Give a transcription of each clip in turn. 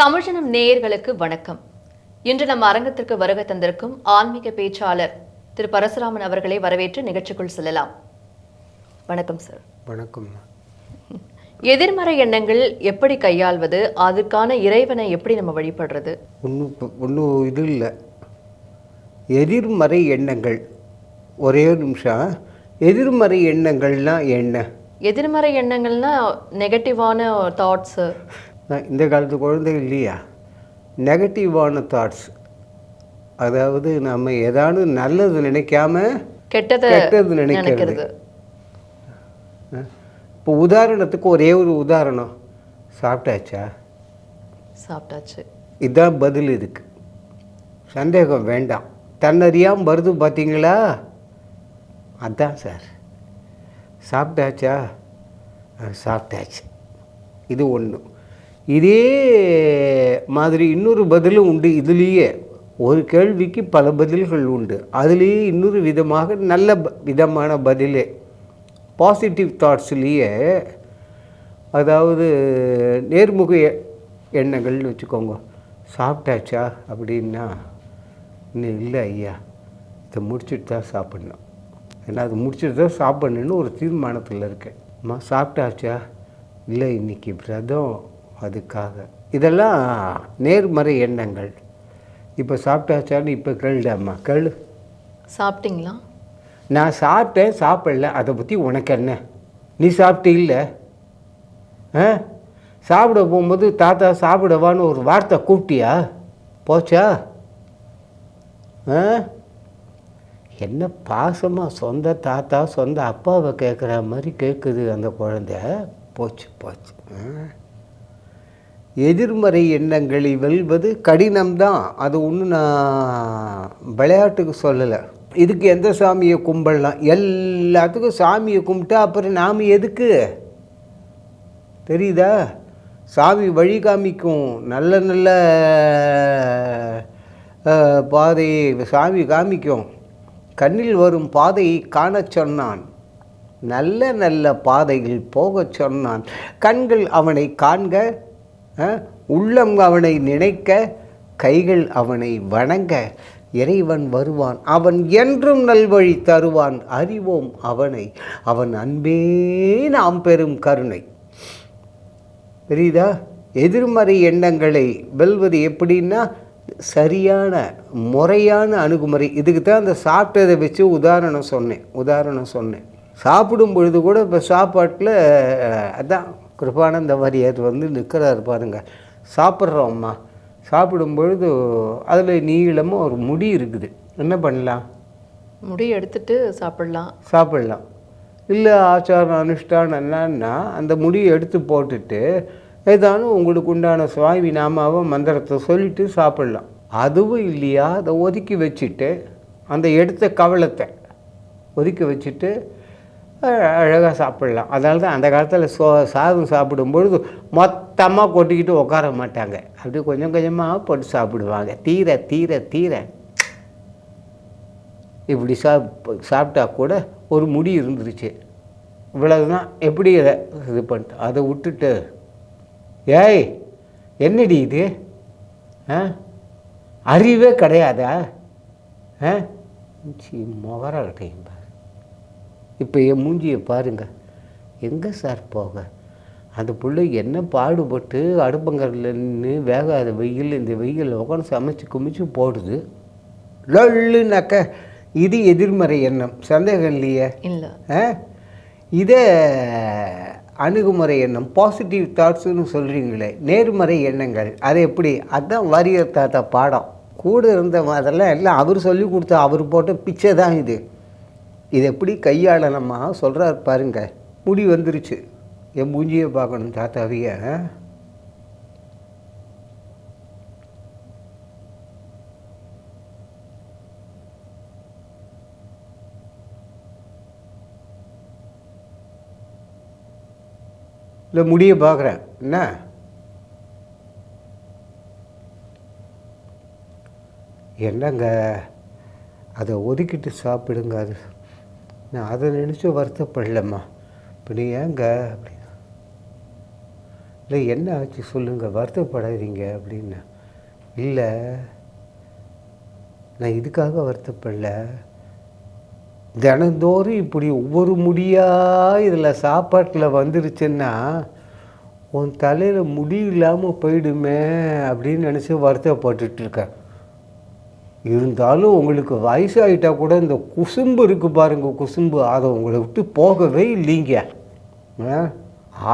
தமிழ்ஜனம் நேயர்களுக்கு வணக்கம். இன்று நம் அரங்கத்திற்கு வருகை தந்திருக்கும் ஆன்மீக பேச்சாளர் திரு பரசுராமன் அவர்களை வரவேற்று நிகழ்ச்சிக்குள் செல்லலாம். வணக்கம் சார் வணக்கம். எதிர்மறை எண்ணங்கள் எப்படி கையாள்வது? அதற்கான இறைவனை எப்படி நம்ம வழிபடுறது? ஒன்றும் ஒன்றும் இது இல்லை. எதிர்மறை எண்ணங்கள். ஒரே நிமிஷம். எதிர்மறை எண்ணங்கள்னா என்ன? எதிர்மறை எண்ணங்கள்னா நெகட்டிவான தாட்ஸு இந்த காலத்து குழந்தை இல்லையா? நெகட்டிவான தாட்ஸ் அதாவது நம்ம ஏதாவது நல்லது நினைக்காம கெட்டதை கெட்டது நினைக்கிறது. இப்போ உதாரணத்துக்கு ஒரே ஒரு உதாரணம். சாப்பிட்டாச்சா? சாப்பிட்டாச்சு. இதுதான் பதில் இதுக்கு. சந்தேகம் வேண்டாம். தன்னறியாமல் வருது பார்த்தீங்களா? அதான் சார். சாப்பிட்டாச்சா? சாப்பிட்டாச்சு. இது ஒன்று இதே மாதிரி இன்னொரு பதிலும் உண்டு இதுலேயே. ஒரு கேள்விக்கு பல பதில்கள் உண்டு. அதுலேயே இன்னொரு விதமாக நல்ல ப- விதமான பதிலே. பாசிட்டிவ் தாட்ஸ்லேயே அதாவது நேர்முக எண்ணங்கள்னு வச்சுக்கோங்க. சாப்பிட்டாச்சா அப்படின்னா இன்னும் இல்லை ஐயா. இதை முடிச்சுட்டு தான் சாப்பிட்ணும். ஏன்னா அது முடிச்சுட்டு தான் சாப்பிட்ணுன்னு ஒரு தீர்மானத்தில் இருக்கேன். அம்மா சாப்பிட்டாச்சா? இல்லை இன்னைக்கு விரதம் அதுக்காக. இதெல்லாம் நேர்மறை எண்ணங்கள். இப்போ சாப்பிட்டாச்சான்னு இப்போ கேளுடாம்மா கேளு. சாப்பிட்டீங்களா? நான் சாப்பிட்டேன் சாப்பிடல. அதை பற்றி உனக்கு என்ன? நீ சாப்பிட்டீல்ல ஆ? சாப்பிட போகும்போது தாத்தா சாப்பிடவான்னு ஒரு வார்த்தை கூப்பிட்டியா? போச்சா? ஆ? என்ன பாசமாக சொந்த தாத்தா சொந்த அப்பாவை கேட்குற மாதிரி கேட்குது அந்த குழந்தை. போச்சு போச்சு. ஆ? எதிர்மறை எண்ணங்களை வெல்வது கடினம்தான். அது ஒன்றும் நான் விளையாட்டுக்கு சொல்லலை. இதுக்கு எந்த சாமியை கும்பிடலாம்? எல்லாத்துக்கும் சாமியை கும்பிட்டா அப்புறம் நாம் எதுக்கு? தெரியுதா? சாமி வழி காமிக்கும். நல்ல நல்ல பாதையை சாமி காமிக்கும். கண்ணில் வரும் பாதையை காணச் சொன்னான். நல்ல நல்ல பாதையில் போகச் சொன்னான். கண்கள் அவனை காண்க உள்ளம் அவனை நினைக்க கைகள் அவனை வணங்க. இறைவன் வருவான் அவன் என்றும் நல்வழி தருவான். அறிவோம் அவனை அவன் அன்பே நாம் பெறும் கருணை. தெரியுதா எதிர்மறை எண்ணங்களை வெல்வது எப்படின்னா சரியான முறையான அணுகுமுறை. இதுக்கு தான் அந்த சாப்பிட்டதை வச்சு உதாரணம் சொன்னேன் உதாரணம் சொன்னேன். சாப்பிடும் பொழுது கூட இப்போ சாப்பாட்டில் அதான் கிருபானந்த வாரியார் வந்து நிற்கிறாரு பாருங்க. சாப்பிட்றோம்மா. சாப்பிடும் பொழுது அதில் நீளமாக ஒரு முடி இருக்குது. என்ன பண்ணலாம்? முடி எடுத்துட்டு சாப்பிடலாம். சாப்பிடலாம். இல்லை ஆச்சாரம் அனுஷ்டானம் என்னன்னா அந்த முடியை எடுத்து போட்டுட்டு ஏதானும் உங்களுக்கு உண்டான சுவாமி நாமாவை மந்திரத்தை சொல்லிட்டு சாப்பிடலாம். அதுவும் இல்லையா? அதை ஒதுக்கி வச்சுட்டு அந்த எடுத்த கவலத்தை ஒதுக்கி வச்சுட்டு அழகாக சாப்பிடலாம். அதனால தான் அந்த காலத்தில் சோ சாதம் சாப்பிடும்பொழுது மொத்தமாக கொட்டிக்கிட்டு உட்கார மாட்டாங்க. அப்படி கொஞ்சம் கொஞ்சமாக போட்டு சாப்பிடுவாங்க. தீர தீர தீர. இப்படி சாப் சாப்பிட்டா கூட ஒரு முடி இருந்துருச்சு. இவ்வளவுதான். எப்படி இதை இது பண்ணிட்டு அதை விட்டுட்டு? ஏய் என்னடி இது? ஆ? அறிவே கிடையாதா? ஆ? சி முகரட்டையும் பாரு இப்போ என் மூஞ்சியை பாருங்க. எங்கே சார் போக அந்த பிள்ளை என்ன பாடுபட்டு அடுப்பங்கரில் நின்று வேகாத வெயில் இந்த வெயிலில் உட்காந்து சமைச்சு குமிச்சு போடுது? லொல்லுனாக்க இது எதிர்மறை எண்ணம். சந்தேகம் இல்லையே? இல்லை. ஆ? இதே அணுகுமுறை எண்ணம். பாசிட்டிவ் தாட்ஸ்னு சொல்கிறீங்களே நேர்மறை எண்ணங்கள். அது எப்படி? அதான் வாரியர் தாத்தா பாடம். கூட இருந்த அதெல்லாம் எல்லாம் அவர் சொல்லி கொடுத்த அவர் போட்ட பிச்சை தான் இது. இது எப்படி கையாளணுமா சொல்கிறார் பாருங்க. முடி வந்துருச்சு. என் மூஞ்சியை பார்க்கணும் தாத்தாவிய. இல்லை முடியை பார்க்குறேன். என்ன? என்னங்க? அதை ஒதுக்கிட்டு சாப்பிடுங்க அது. நான் அதை நினச்சி வருத்தப்படலம்மா. இப்படி ஏங்க? அப்படி. இல்லை என்ன ஆச்சு சொல்லுங்கள் வருத்தப்படாதீங்க அப்படின்னு. இல்லை நான் இதுக்காக வருத்தப்படல. தினந்தோறும் இப்படி ஒவ்வொரு முடியாக இதில் சாப்பாட்டில் வந்துருச்சுன்னா உன் தலையில் முடி இல்லாமல் போயிடுமே அப்படின்னு நினச்சி வருத்தப்பட்டுருக்கேன் இருந்தாலும் உங்களுக்கு வயசாகிட்டால் கூட இந்த குசும்பு இருக்குது பாருங்க குசும்பு. அதை உங்களை விட்டு போகவே இல்லைங்க.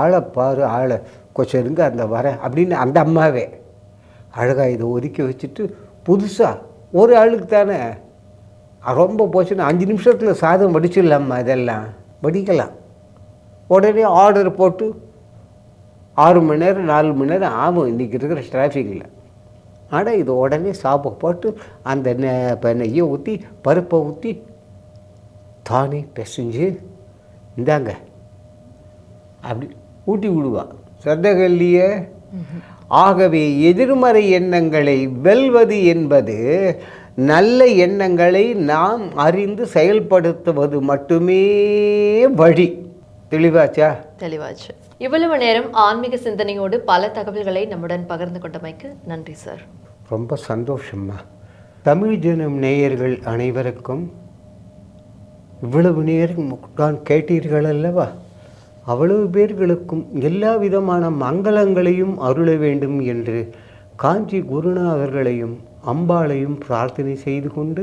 ஆளை பாரு ஆளை. கொஞ்சம் இருங்க அந்த வரேன் அப்படின்னு அந்த அம்மாவே. அழகாக இதை ஒதுக்கி வச்சுட்டு புதுசாக ஒரு ஆளுக்கு தானே. ரொம்ப போச்சுன்னா அஞ்சு நிமிஷத்தில் சாதம் வடிச்சிடலாம்மா இதெல்லாம்? வடிக்கலாம். உடனே ஆர்டர் போட்டு ஆறு மணி நேரம் நாலு மணி நேரம் ஆகும் இன்றைக்கி இருக்கிற டிராஃபிக்கில் ஆனால் இது உடனே சாப்பை போட்டு அந்த நெ இப்போ நெய்யை ஊற்றி பருப்பை ஊற்றி தானே பிசைஞ்சு இந்தாங்க. அப்படி ஊட்டி விடுவான் சதகல்லியே ஆகவே எதிர்மறை எண்ணங்களை வெல்வது என்பது நல்ல எண்ணங்களை நாம் அறிந்து செயல்படுத்துவது மட்டுமே வழி. தெளிவாச்சா? தெளிவாச்சு. இவ்வளவு நேரம் ஆன்மீக சிந்தனையோடு பல தகவல்களை நம்முடன் பகிர்ந்து கொண்டமைக்கு நன்றி சார் ரொம்ப சந்தோஷம்மா. தமிழ் தினம் நேயர்கள் அனைவருக்கும் இவ்வளவு நேரம் தான் கேட்டீர்கள் அல்லவா? அவ்வளவு பேர்களுக்கும் எல்லா விதமான மங்களங்களையும் அருள வேண்டும் என்று காஞ்சி குருநாதர்களையும் அம்பாளையும் பிரார்த்தனை செய்து கொண்டு